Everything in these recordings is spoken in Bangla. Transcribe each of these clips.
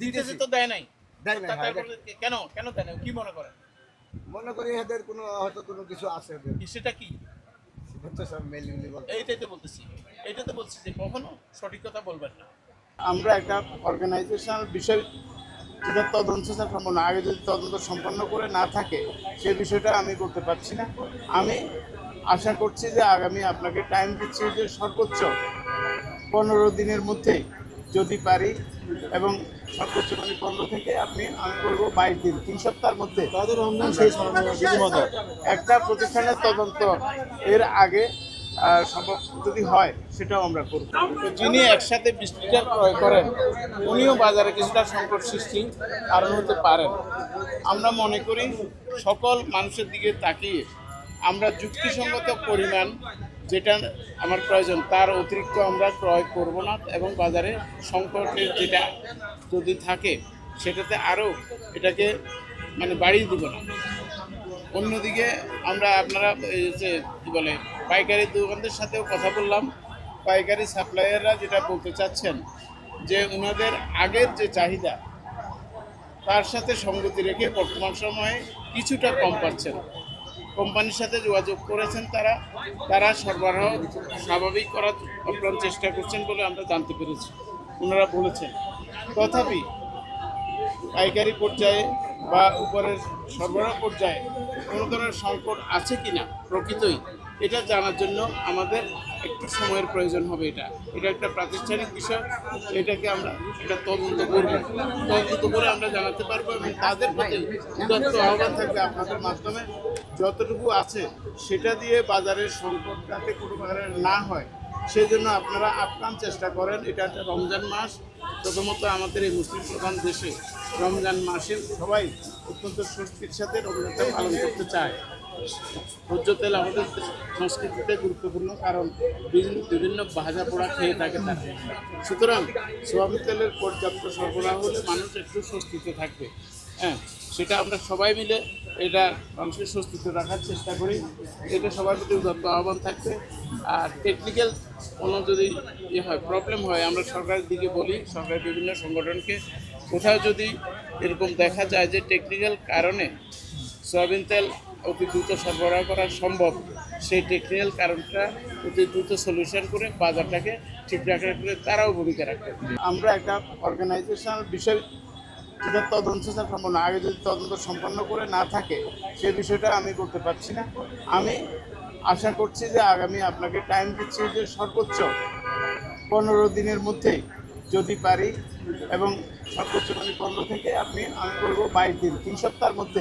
দিতেছে। তো দেয় নাই। দেয় নাই, হ্যাঁ, কেন কেন দেয় নাই? কি মনে করেন মনে করি এদের কোনো হয়তো কোনো কিছু আছে সেটা কি? এইটাই তো বলতেছি। এইটা তো বলছি যে কখনো সঠিক কথা বলবেন না। আমরা একটা অর্গানাইজেশনাল বিষয় যেটা তদন্ত সম্পন্ন আগে যদি তদন্ত সম্পন্ন করে না থাকে সে বিষয়টা আমি করতে পারছি না। আমি আশা করছি যে আগামী আপনাকে টাইম দিচ্ছি যে সর্বোচ্চ পনেরো দিনের মধ্যে যদি পারি এবং সর্বোচ্চ মানে পনেরো থেকে আপনি আমি করব বাইশ দিন তিন সপ্তাহের মধ্যে। একটা প্রতিষ্ঠানের তদন্ত এর আগে সম্ভব যদি হয় সেটাও আমরা করব। যিনি একসাথে বিশ লিটার ক্রয় করেন উনিও বাজারে কিছুটা সংকট সৃষ্টি কারণ হতে পারেন। আমরা মনে করি সকল মানুষের দিকে তাকিয়ে আমরা যুক্তিসঙ্গত পরিমাণ যেটা আমার প্রয়োজন, তার অতিরিক্ত আমরা ক্রয় করব না এবং বাজারে সংকটের যেটা যদি থাকে, সেটাতে আরও এটাকে মানে বাড়িয়ে দিব না। অন্যদিকে আমরা আপনারা কী বলে, পাইকারি দোকানদের সাথেও কথা বললাম। পাইকারি সাপ্লায়াররা যেটা বলতে চাচ্ছেন, যে ওনাদের আগের যে চাহিদা, তার সাথে সঙ্গতি রেখে বর্তমান সময়ে কিছুটা কম পাচ্ছেন। কোম্পানির সাথে যোগাযোগ করেছেন তারা তারা সরবরাহ স্বাভাবিক করার আপ্রাণ চেষ্টা করছেন বলে আমরা জানতে পেরেছি। ওনারা বলেছেন, তথাপি পাইকারি পর্যায়ে বা উপরের সরবরাহ পর্যায়ে কোনো ধরনের সংকট আছে কি না প্রকৃতই, এটা জানার জন্য আমাদের একটু সময়ের প্রয়োজন হবে এটা। এটা একটা প্রাতিষ্ঠানিক বিষয়। এটাকে আমরা এটা তদন্ত করব। তদন্ত করে আমরা জানাতে পারব এবং তাদের প্রতি উদাত্ত আহ্বান থাকবে আপনাদের মাধ্যমে। যতটুকু আছে, সেটা দিয়ে বাজারের সংকট যাতে কোনো ধরনের না হয় সেই জন্য আপনারা আপ্রাণ চেষ্টা করেন। এটা একটা রমজান মাস। প্রথমত আমাদের এই মুসলিম প্রধান দেশে রমজান মাসে সবাই অত্যন্ত স্বস্তির সাথে রমজানটা পালন করতে চায়। ভোজ্য তেল আমাদের সংস্কৃতিতে গুরুত্বপূর্ণ কারণ বিভিন্ন বিভিন্ন ভাজা পোড়া খেয়ে থাকে তারা। সুতরাং সোয়াবিন তেলের পর্যাপ্ত সরবরাহ হলে মানুষ একটু স্বস্তিতে থাকবে। হ্যাঁ সেটা আমরা সবাই মিলে এটা মানুষের স্বস্তিতে রাখার চেষ্টা করি। এটা সবার প্রতি উদাত্ত আহ্বান থাকবে। আর টেকনিক্যাল কোনো যদি ইয়ে হয় প্রবলেম হয়, আমরা সরকারের দিকে বলি, সরকারের বিভিন্ন সংগঠনকে। কোথাও যদি এরকম দেখা যায় যে টেকনিক্যাল কারণে সয়াবিন তেল অতি দ্রুত সরবরাহ করা সম্ভব। সেই টেকনিক্যাল কারণটা অতি দ্রুত সলিউশন করে বাজারটাকে ঠিক রাখার করে তারাও ভূমিকা রাখবে আমরা একটা অর্গানাইজেশনাল বিষয় যেটা তদন্ত সম্পন্ন আগে যদি তদন্ত সম্পন্ন করে না থাকে, সে বিষয়টা আমি করতে পারছি না। আমি আশা করছি যে আগামী আপনাকে টাইম দিচ্ছি যে সর্বোচ্চ পনেরো দিনের মধ্যে যদি পারি এবং সর্বোচ্চ মানে পনেরো থেকে আপনি আমি করব বাইশ দিন তিন সপ্তাহের মধ্যে।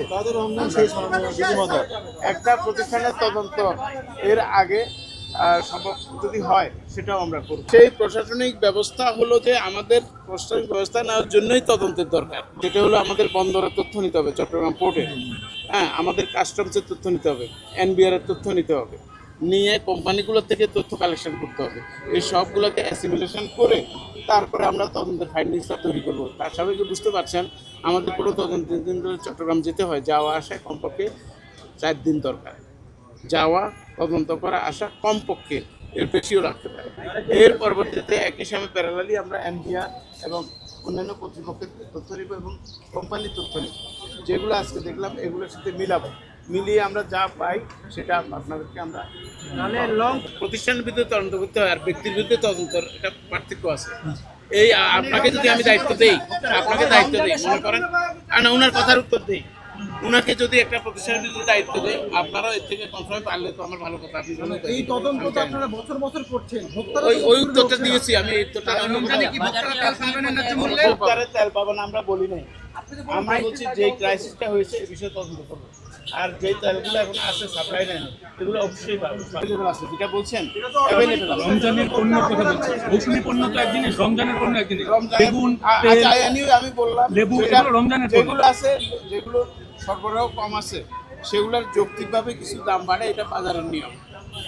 একটা প্রতিষ্ঠানের তদন্ত এর আগে সম্ভব যদি হয় সেটাও আমরা করব। সেই প্রশাসনিক ব্যবস্থা হলো যে আমাদের প্রশাসনিক ব্যবস্থা নেওয়ার জন্যই তদন্তের দরকার। যেটা হলো আমাদের বন্দরের তথ্য নিতে হবে চট্টগ্রাম পোর্টে। হ্যাঁ আমাদের কাস্টমসের তথ্য নিতে হবে এনবিআর এর তথ্য নিতে হবে। নিয়ে কোম্পানিগুলো থেকে তথ্য কালেকশন করতে হবে। এই সবগুলোকে অ্যাসিমিলেশন করে তারপরে আমরা তদন্তের ফাইন্ডিংসটা তৈরি করব। তার সবাই কি বুঝতে পারছেন? আমাদের পুরো তদন্তের দিন চট্টগ্রাম যেতে হয়, যাওয়া আসায় কমপক্ষে চার দিন দরকার। যাওয়া, তদন্ত করা, আসা কমপক্ষে এর বেশিও রাখতে পারে এর পরবর্তীতে একই সময় প্যারালালি আমরা এনবিআর এবং অন্যান্য কর্তৃপক্ষের তথ্য নিব এবং কোম্পানির তথ্য নিব। যেগুলো আজকে দেখলাম, এগুলোর সাথে মিলাবো। মিলিয়ে আমরা যা পাই সেটা আপনাদেরকে আমরা মানে লং প্রতিষ্ঠানের বিরুদ্ধে তদন্ত করতে হয় আর ব্যক্তির বিরুদ্ধে তদন্তের এটা পার্থক্য আছে। এই আপনাকে যদি আমি দায়িত্ব দেই আপনাকে দায়িত্ব দিই মনে করেন? আর না ওনার কথার উত্তর দিই। ওনাকে যদি একটা প্রতিষ্ঠানের বিরুদ্ধে দায়িত্ব দেয় আপনারাও এর থেকে কনফার্ম পারলে তো আমার ভালো কথা আপনি এই তদন্ত তো আপনারা বছর বছর করছেন ভোক্তারা ওই ওই উত্তরটা। দিয়েছি আমি এই উত্তরটা অন্য কোথাও- ভোক্তারা তেল পাবো না আমরা বলি নাই। আমরা বলছি যে ক্রাইসিসটা হয়েছে এই বিষয়ে তদন্ত করব। আর যে তেলগুলো এখন আছে সাপ্লাই নেই এগুলো অবশ্যই পাবো। অ্যাভেলেবল আছে যেটা বলছেন রমজানের পণ্য কথা বলছি। মৌসুমী পণ্য তো এক জিনিস রমজানের পণ্য এক জিনিস বেগুন আচ্ছা, anyway আমি বললাম লেবু, রমজানের যেগুলো আছে যেগুলো সরবরাহ কম আছে সেগুলোর যৌক্তিকভাবে কিছু দাম বাড়ে এটা বাজারের নিয়ম।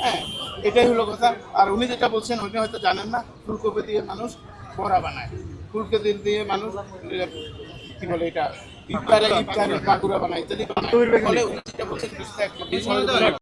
হ্যাঁ এটাই হলো কথা। আর উনি যেটা বলছেন উনি হয়তো জানেন না ফুলকপি দিয়ে মানুষ বড়া বানায়। ফুলকপি দিয়ে মানুষ কি বলে এটা? ইফতারে ইফতারে পাকুড়া বানাইতে ইত্যাদি